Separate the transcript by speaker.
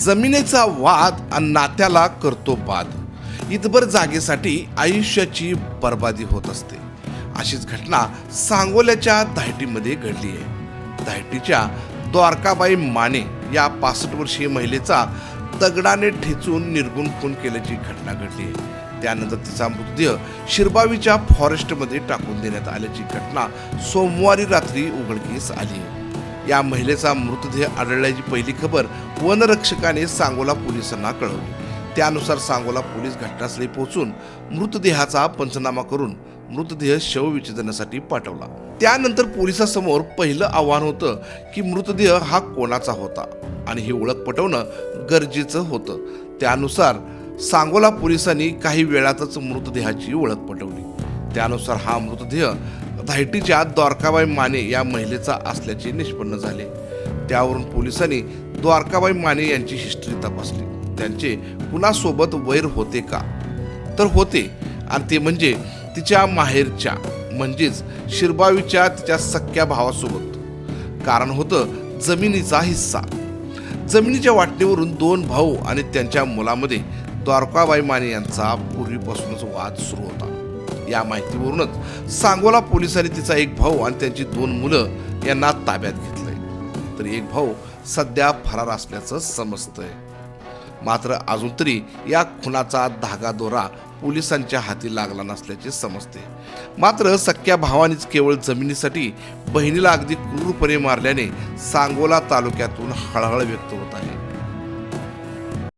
Speaker 1: जमिनीचा वाद आणि नात्याला करतो बाद इतभर जागेसाठी आयुष्याची बर्बादी होत असते. अशीच घटना सांगोल्याच्या धायटीमध्ये घडली आहे. धायटीच्या द्वारकाबाई माने या पासष्ट वर्षीय महिलेचा दगडाने ठेचून निर्गुण खून केल्याची घटना घडली आहे. त्यानंतर तिचा मृतदेह शिरबावीच्या फॉरेस्टमध्ये टाकून देण्यात आल्याची घटना सोमवारी रात्री उघडकीस आली आहे. या महिलेचा मृतदेह आढळल्याची पहिली खबर वनरक्षकाने सांगोला पोलिसांना कळवली. त्यानुसार सांगोला पोलीस घटनास्थळी पोहोचून मृतदेहाचा पंचनामा करून मृतदेह शवविच्छेदनासाठी पाठवला. त्यानंतर पोलिसांसमोर पहिलं आव्हान होतं की मृतदेह हा कोणाचा होता आणि ही ओळख पटवणं गरजेचं होतं. त्यानुसार सांगोला पोलिसांनी काही वेळातच मृतदेहाची ओळख पटवली. त्यानुसार हा मृतदेह धायटीच्या द्वारकाबाई माने या महिलेचा असल्याचे निष्पन्न झाले. त्यावरून पोलिसांनी द्वारकाबाई माने यांची हिस्ट्री तपासली. त्यांचे कुणासोबत वैर होते का? तर होते आणि ते म्हणजे तिच्या माहेरच्या म्हणजेच शिरबावीच्या तिच्या सख्या भावासोबत. कारण होतं जमिनीचा हिस्सा. जमिनीच्या वाटणीवरून दोन भाऊ आणि त्यांच्या मुलामध्ये द्वारकाबाई माने यांचा पूर्वीपासूनच वाद सुरू होता. या माहितीवरूनच सांगोला पोलिसांनी तिचा एक भाऊ आणि त्यांची दोन मुलं यांना ताब्यात घेतलंय. तर एक भाऊ सध्या फरार असल्याचं समजतंय. मात्र अजून तरी या खुनाचा धागा दोरा पोलिसांच्या हाती लागला नसल्याचे समजते मात्र सख्या भावानेच केवळ जमिनीसाठी बहिणीला अगदी क्रूरपणे मारल्याने सांगोला तालुक्यातून हळहळ व्यक्त होत आहे.